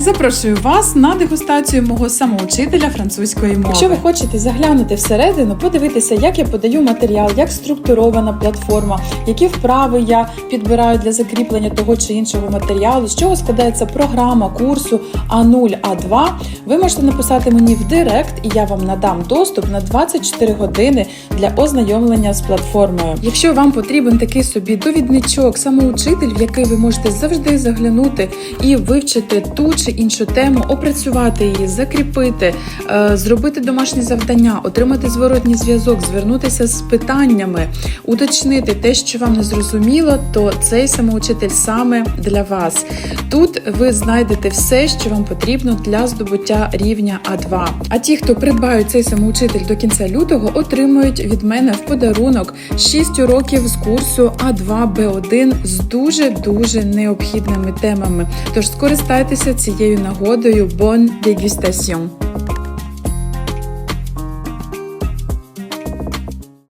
Запрошую вас на дегустацію мого самоучителя французької мови. Якщо ви хочете заглянути всередину, подивитися, як я подаю матеріал, як структурована платформа, які вправи я підбираю для закріплення того чи іншого матеріалу, з чого складається програма курсу А0, А2, ви можете написати мені в Директ, і я вам надам доступ на 24 години для ознайомлення з платформою. Якщо вам потрібен такий собі довідничок, самоучитель, в який ви можете завжди заглянути і вивчити ту чи іншу тему, опрацювати її, закріпити, е, зробити домашні завдання, отримати зворотній зв'язок, звернутися з питаннями, уточнити те, що вам не зрозуміло, то цей самоучитель саме для вас. Тут ви знайдете все, що вам потрібно для здобуття рівня А2. А ті, хто придбають цей самоучитель до кінця лютого, отримують від мене в подарунок 6 уроків з курсу А2 Б1 з дуже дуже необхідними темами. Тож скористайтеся цією нагодою. Bon dégustation!